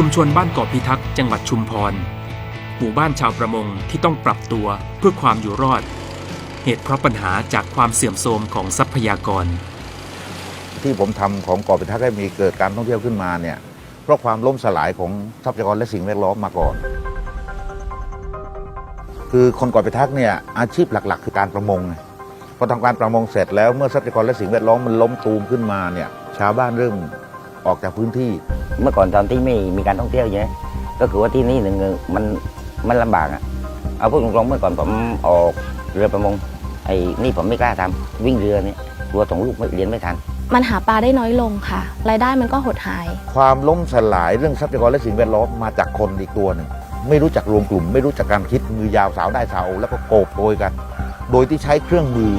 ชุมชนบ้านเกาะพิทักษ์จังหวัดชุมพร หมู่บ้านชาวประมงที่ต้องปรับตัวเพื่อความอยู่รอด เหตุเพราะปัญหาจากความเสื่อมโทรมของทรัพยากร ที่ผมทำของเกาะพิทักษ์ให้มีเกิดการท่องเที่ยวขึ้นมาเนี่ยเพราะความล่มสลายของทรัพยากรและสิ่งแวดล้อมมาก่อน คือคนเกาะพิทักษ์เนี่ยอาชีพหลัก ๆ คือการประมงไงพอทำการประมงเสร็จแล้วเมื่อทรัพยากรและสิ่งแวดล้อมมันล้มตูมขึ้นมาเนี่ยชาวบ้านเริ่ม ออกจากพื้นที่ เมื่อก่อนตอนที่ไม่มีการท่องเที่ยวใช่ไหมก็คือว่าที่นี่หนึ่งมันมันลำบากอะเอาพูดตรงๆเมื่อก่อนผมออกเรือประมงไอ้นี่ผมไม่กล้าทำวิ่งเรือเนี่ยกลัวส่งลูกไม่เรียนไม่ทัน มันหาปลาได้น้อยลงค่ะ รายได้มันก็หดหาย ความล้มสลายเรื่องทรัพยากรและสิ่งแวดล้อมมาจากคนอีกตัวหนึ่งไม่รู้จักรวมกลุ่ม ไม่รู้จักการคิดมือยาวสาวได้สาวแล้วก็โกบโกยกัน โดยที่ใช้เครื่องมือ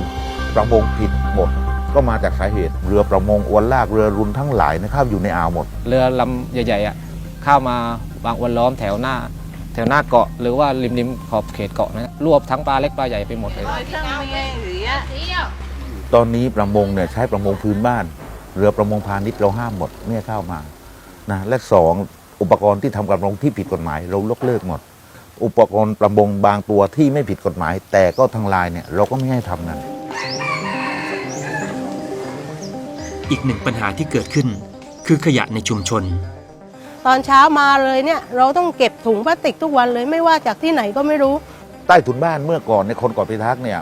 ประมงผิดหมด ก็มาจากสาเหตุเรือประมงอวนลากเรือรุนทั้งหลายนะครับอยู่ในอ่าวหมด เรือลำใหญ่ๆอะเข้ามาวางอวนล้อมแถวหน้า แถวหน้าเกาะหรือว่าริมริมขอบเขตเกาะนะรวบทั้งปลาเล็กปลาใหญ่ไปหมดเลย ตอนนี้ประมงเนี่ยใช้ประมงพื้นบ้าน เรือประมงพาณิชย์เราห้ามหมดไม่ให้เข้ามานะและสองอุปกรณ์ที่ทำการประมงที่ผิดกฎหมาย เราลกเลิกหมด อุปกรณ์ประมงบางตัวที่ไม่ผิดกฎหมาย แต่ก็ทางลายเนี่ยเราก็ไม่ให้ทำกัน อีกหนึ่งปัญหาที่เกิดขึ้น คือขยะในชุมชน ตอนเช้ามาเลยเนี่ยเราต้องเก็บถุงพลาสติกทุกวันเลยไม่ว่าจากที่ไหนก็ไม่รู้ ใต้ถุนบ้านเมื่อก่อนในคนเกาะพิทักษ์เนี่ย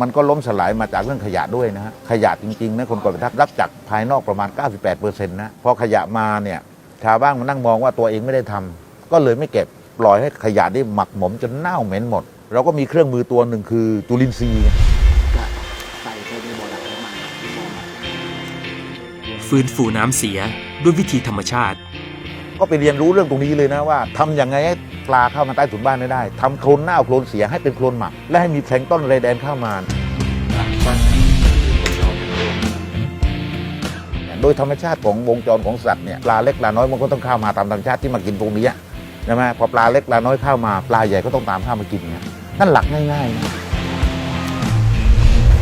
มันก็ล้มสลายมาจากเรื่องขยะด้วยนะฮะขยะจริงๆนะคนเกาะพิทักษ์รับจากภายนอกประมาณ 98%นะพอขยะมาเนี่ยชาวบ้านมานั่งมองว่าตัวเองไม่ได้ทำก็เลยไม่เก็บปล่อยให้ขยะได้หมักหมมจนเน่าเหม็นหมด เราก็มีเครื่องมือตัวหนึ่งคือจุลินทรีย์ ฟื้นฟูน้ำเสียด้วยวิธีธรรมชาติ ก็ไปเรียนรู้เรื่องตรงนี้เลยนะว่าทำยังไงให้ปลาเข้ามาใต้ถุนบ้านไม่ได้ทำโคลนเน่าโคลนเสียให้เป็นโคลนหมัก และให้มีแพลงต้นไรแดนเข้ามาโดยธรรมชาติของวงจรของสัตว์เนี่ยปลาเล็กปลาน้อยมันก็ต้องเข้ามาตามธรรมชาติที่มากินตรงนี้ใช่ไหมพอปลาเล็กปลาน้อยเข้ามาปลาใหญ่ก็ต้องตามเข้ามากินเนี่ยนั่นหลักง่ายๆนะ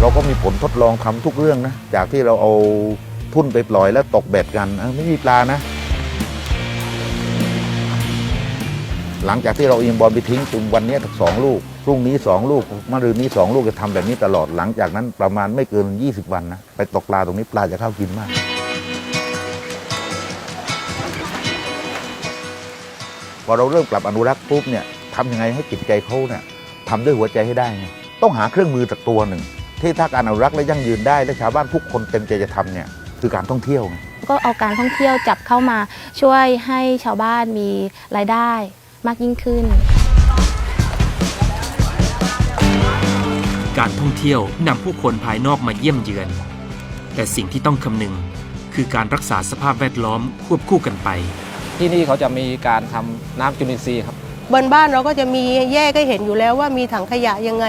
เราก็มีผลทดลองทำทุกเรื่องนะจากที่เราเอา ทุ่นไปปล่อยแล้วตกเบ็ดกันไม่มีปลานะ หลังจากที่เราเอียงบอลไปทิ้งจุ่มวันนี้สองลูกพรุ่งนี้สองลูกมะรืนนี้สองลูกจะทำแบบนี้ตลอดหลังจากนั้นประมาณไม่เกิน 20 วันนะไปตกปลาตรงนี้ปลาจะเข้ากินมากพอเราเริ่มปรับอนุรักษ์ปุ๊บเนี่ยทำยังไงให้จิตใจเขาเนี่ยทำด้วยหัวใจให้ได้ไงต้องหาเครื่องมือสักตัวหนึ่ง ที่ถ้าการอนุรักษ์และยั่งยืนได้และชาวบ้านทุกคนเต็มใจจะทำเนี่ย คือการท่องเที่ยวไงก็เอาการท่องเที่ยวจับเข้ามาช่วยให้ชาวบ้านมีรายได้มากยิ่งขึ้น การท่องเที่ยวนำผู้คนภายนอกมาเยี่ยมเยือน แต่สิ่งที่ต้องคำนึงคือการรักษาสภาพแวดล้อมควบคู่กันไป ที่นี่เขาจะมีการทำน้ำจุลินทรีย์ครับบนบ้านเราก็จะมีแยกให้เห็นอยู่แล้วว่ามีถังขยะยังไง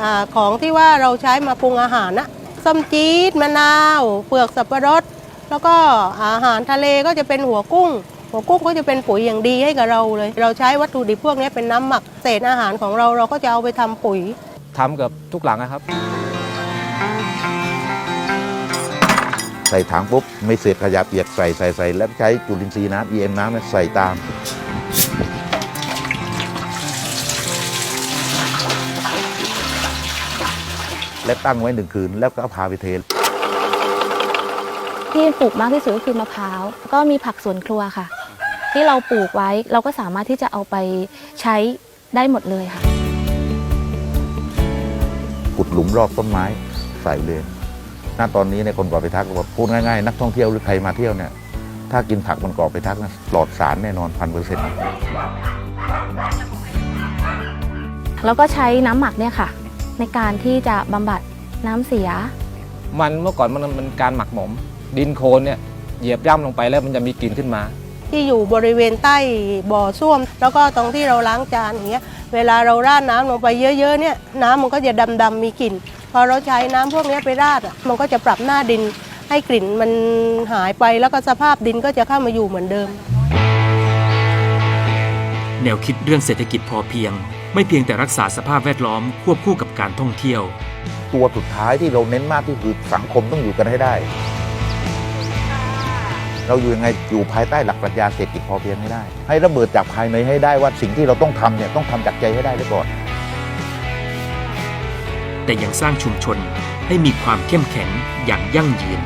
อาของที่ว่าเราใช้มาปรุงอาหารนะ ส้มจี๊ดมะนาว เปลือกสับปะรด แล้วก็อาหารทะเลก็จะเป็นหัวกุ้ง หัวกุ้งก็จะเป็นปุ๋ยอย่างดีให้กับเราเลย เราใช้วัตถุดิบพวกนี้เป็นน้ำหมักเศษอาหารของเราเราก็จะเอาไปทำปุ๋ยทำเกือบทุกหลังนะครับ ใส่ถังปุ๊บไม่เศษขยะเปียกใส่ใส่ใส่แล้วใช้จุลินทรีย์น้ำ EM น้ำเนี่ยใส่ตาม และตั้งไว้หนึ่งคืน แล้วก็พาไปเทที่ปลูกมากที่สุดก็คือมะพร้าวก็มีผักสวนครัวค่ะ ที่เราปลูกไว้เราก็สามารถที่จะเอาไปใช้ได้หมดเลยค่ะ ขุดหลุมรอบต้นไม้ใส่เลยณตอนนี้ในยคนก่อไปทักบอกพูดง่ายๆ นักท่องเที่ยวหรือใครมาเที่ยวเนี่ย ถ้ากินผักบนเกาะไปทักนะปลอดสารแน่นอนพันเปอร์เซ็นต์แล้วก็ใช้น้ำหมักเนี่ยค่ะ ในการที่จะบำบัดน้ำเสีย มันเมื่อก่อนมันมันการหมักหมม ดินโคลนเนี่ยเหยียบย่ำลงไปแล้วมันจะมีกลิ่นขึ้นมา ที่อยู่บริเวณใต้บ่อส้วม แล้วก็ตรงที่เราล้างจานอย่างเงี้ยเวลาเราราดน้ำลงไปเยอะๆเนี่ยน้ำมันก็จะดำๆมีกลิ่น พอเราใช้น้ำพวกเนี้ยไปราดอะมันก็จะปรับหน้าดินให้กลิ่นมันหายไปแล้วก็สภาพดินก็จะเข้ามาอยู่เหมือนเดิม แนวคิดเรื่องเศรษฐกิจพอเพียง ไม่เพียงแต่รักษาสภาพแวดล้อมควบคู่กับการท่องเที่ยว ตัวสุดท้ายที่เราเน้นมากที่คือสังคมต้องอยู่กันให้ได้ เราอยู่ยังไงอยู่ภายใต้หลักปรัชญาเศรษฐกิจพอเพียงให้ได้ ให้ระเบิดจากภายในให้ได้ว่าสิ่งที่เราต้องทำเนี่ยต้องทำจากใจให้ได้ด้วยก่อน แต่ยังสร้างชุมชนให้มีความเข้มแข็งอย่างยั่งยืน